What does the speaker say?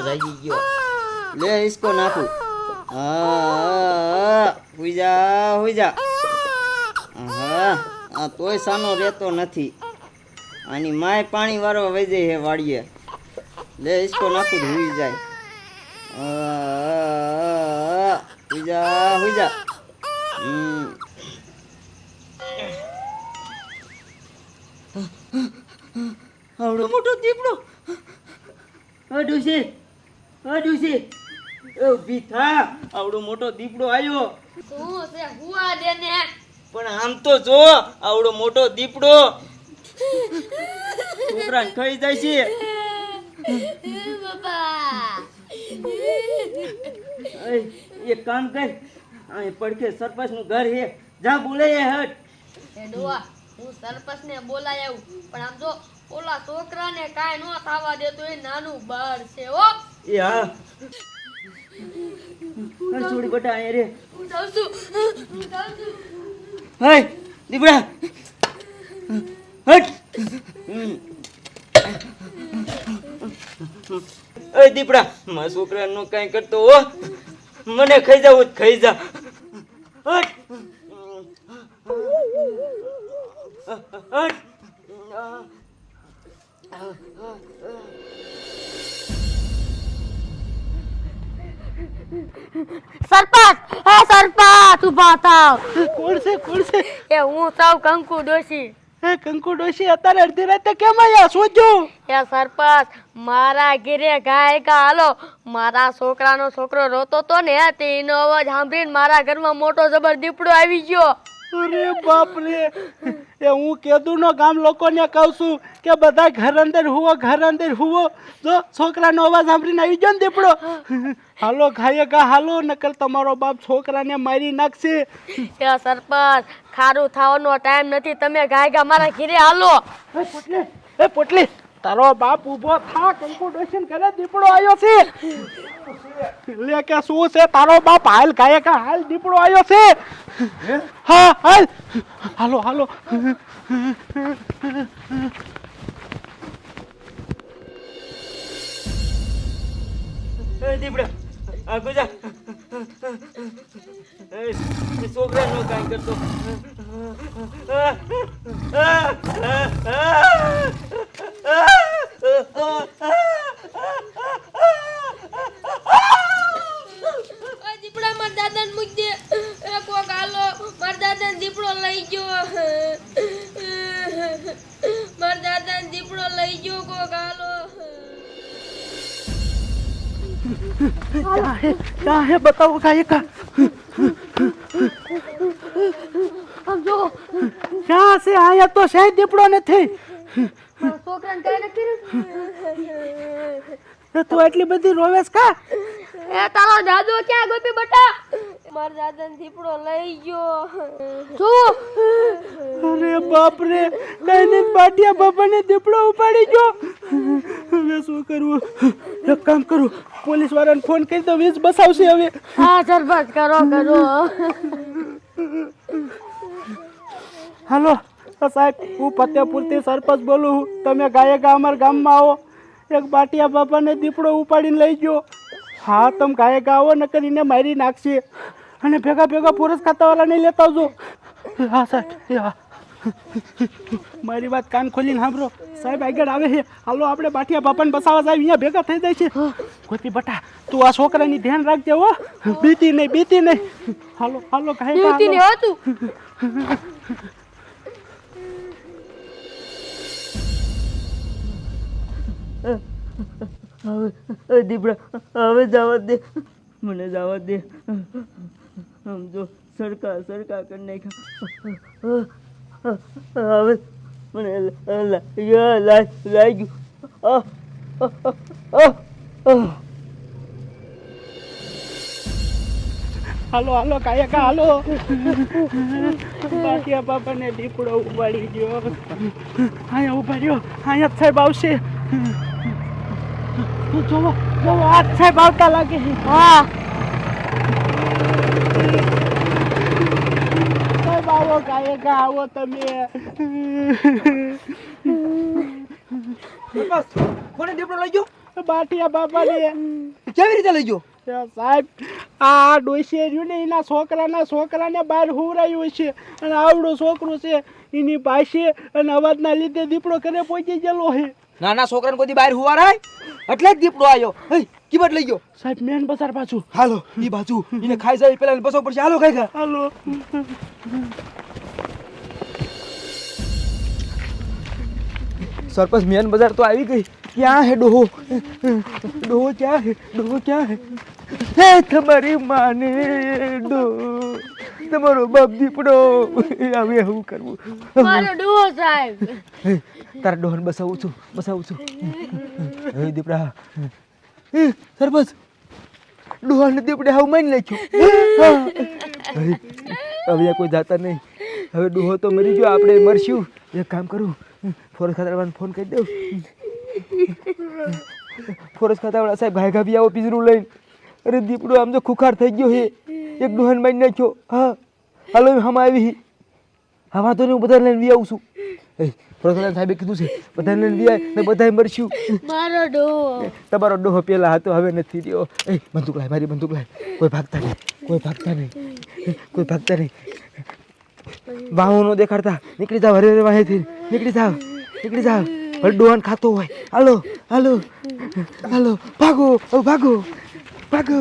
જાગી ગયો લે ઇસકો નાખું હા હુઈ જા હુઈ જા હા આ તોય સાનો રહેતો નથી. આની માય પાણી વાળો વહી જાય હે વાડીએ. લે ઇસકો નાખું તો હુઈ જાય. આ, હુઈ જા હુઈ જા હમ. આવડો મોટો દીપડો. અડું છે છે. એ ઊભી થા. આવડો મોટો દીપડો આવ્યો શું છે? પણ આમ તો જો આવડો મોટો દીપડો. છોકરાને ખાઈ જાય છે. બાપા. એક કામ કર. અહીં પડખે સરપંચનું ઘર હે જા બોલે હટ. એ ડોવા હું સરપંચને બોલાય આવું. પણ આમ જો ઓલા છોકરાને કાંઈ નો થવા દેતો એ નાનું બાળ છે હો. એ હા. છોડી બટા અહીંયા રે. હું જાઉં છું. હું જાઉં છું. હે દીપડા. હટ. એ દીપડા મારા છોકરાનું કાંઈ કરતો હો. મને ખાઈ જાવ ખાઈ જા હટ. સરપંચ હે સરપંચ ઊભા થાવ. કોણ છે કોણ છે? એ હું સાવ કંકુ ડોશી. હે કંકુ ડોશી અત્યારે અડધી રાતે કેમ આયા? સોજો એ સરપંચ મારા ઘરે ગાય કા હાલો. મારા છોકરાનો છોકરો રોતો તો ને તેનો અવાજ સાંભળીને મારા ઘરમાં મોટો જબર દીપડો આવી ગયો. અરે બાપ રે એ હું કેદુનો ગામ લોકોને કહું છું કે બધા ઘર અંદર હુવો ઘર અંદર હુવો જો છોકરાનો અવાજ સાંભળીને આવી ગયો ને દીપડો. હાલો ખાઈએ કા હાલો નકર તમારો બાપ છોકરાને મારી નાખશે. એ સરપંચ ખારું થવાનો ટાઈમ નથી. તમે ગાય ગા મારા ઘરે હાલો. એ પોટલી એ પોટલી. તારો બાપ ઊભો થા કંકુ ડોશીને ઘરે દીપડો આવ્યો છે. લે કે શું છે તારો બાપ હાલ ગાય કે હાલ દીપડો આવ્યો છે. હા? હાલ. હાલો હાલો. દીપડો દીપડા આ ગુજા એ છોકરાનો કાંઈ કરતો. દીપડા માર દાદાને મૂકી દે. એ કોક હાલો માર દાદાને દીપડો લઈ ગયો. માર દાદાને દીપડો લઈ ગયો કોક હાલો. ક્યાં હે બતાવો ગાય કા? આમ જો. ક્યાં છે? આયા તો સાહેબ દીપડો નથી. છોકરાને કઈ નથી કર્યું? તું એટલી બધી રોવેશ કા એ તારો દાદો ક્યાં ગોપી બટા? માર દાદાને દીપડો લઈ ગયો. શું? અરે બાપ રે કઈ નહીં પાટિયા બાપાને દીપડો ઉપાડી ગયો. હવે શું કરવું? એક કામ કરું પોલીસ વાળાને ફોન કરી દો વીજ બસાવશે હવે. હા સરપંચ કરો કરો. હાલો. સાહેબ હું ફતેપુરથી સરપંચ બોલું છું. તમે ગાયે ગા અમારા ગામમાં આવો. એક બાટિયા બાપાને દીપડો ઉપાડીને લઈ ગયો. હા તમે ગાયે ગા આવો ને કરીને મારી નાખશે. અને ભેગા ભેગા પોરસ ખાતાવાળાને લેતા આવજો. હા સાહેબ હા. મારી વાત કાન ખોલીને સાંભળો. સાહેબ આગળ આવે છે. હાલો આપણે બાટિયા બાપાને બસાવા સાહેબ અહીંયા ભેગા થઈ જાય છે. ગોપી બટા તું આ છોકરાની ધ્યાન રાખજે હો. બીતી નહીં બીતી નહીં. હાલો હાલો ગા યુવતીને હતું હવે દીપડા, હવે જવા દે. મને જવા દે. આમ જો સરકા સરકા કરી નાખ્યા. હવે મને લાગ્યું. હાલો હાલો, કાયકા, હાલો. બાટિયા બાપાને દીપડો ઉપાડી ગયો. અહીંયા ઉપાડ્યો અહીંયા સાહેબ આવશે. જોવો જોવો આ જ સાહેબ આવતા લાગે છે. હા. સાહેબ આવો ગાયકા આવો તમે. બસ કોને દીપડો લઈ ગયો? બાટિયા બાપાને. કેવી રીતે લઈ ગયો? સાહેબ આ ડોસી રહ્યું ને એના છોકરાના છોકરાને બહાર હોવરાયું છે અને આવડું છોકરું છે એની પાસે અને અવાજના લીધે દીપડો ઘરે પહોંચી ગયેલો છે. નાના છોકરાને કોઈ બહાર હુવા રાય? એટલે જ દીપડો આવ્યો હે કિંમત લઈ ગયો. સાહેબ મેન બજાર પાછું. હાલો ઈ બાજુ. એને ખાઈ જાય પેલા બસો પડશે. હાલો ખાઈ ખા હાલો. સરપંચ મેન બજાર તો આવી ગઈ. ક્યાં હે ડોહો? ડોહો ક્યાં હે? ડોહો ક્યાં હે? હે તમારી માને ડો તમારો બાપ દીપડો. હવે હું કરવું? મારો ડોહો સાહેબ. તારા ડોહન બસાવું છું બસાવું છું. હે દીપડા. એ સરપંચ. ડોહન દીપડે હાવ મારી નાખ્યું. હવે કોઈ જાતા નહીં. હવે ડોહો તો મરી ગયો આપણે મરશું. એક કામ કરું. ફોરેસ્ટ ખાતાવાળાને ફોન કરી દઉં. ફોરેસ્ટ ખાતાવાળા સાહેબ ભાઈ ગાભી આવો પિંજરું લઈને. અરે દીપડો આમ તો ખુખાર થઈ ગયો હે. એક ડોહાને મારી નાખ્યો. હા હાલો હમ આવી. હા વાંધો નહીં હું બધા લઈને વી આવું છું. ફોરેસ્ટ સાહેબે કીધું છે બધાને લઈને વી ને બધાય મરશું. મારો ડોહો. તમારો ડોહો પેલા હતો હવે નથી રહ્યો. એ બંદૂક લાય મારી બંદૂક લાય. કોઈ ભાગતા નહીં કોઈ ભાગતા નહીં કોઈ ભાગતા નહીં. વાહો નો દેખાડતા. નીકળી જાવ હરે વાહેથી. નીકળી જાવ નીકળી જાવ ભલે ડોહાન ખાતો હોય. હાલો હાલો હાલો ભાગો ભાગો ભાગો.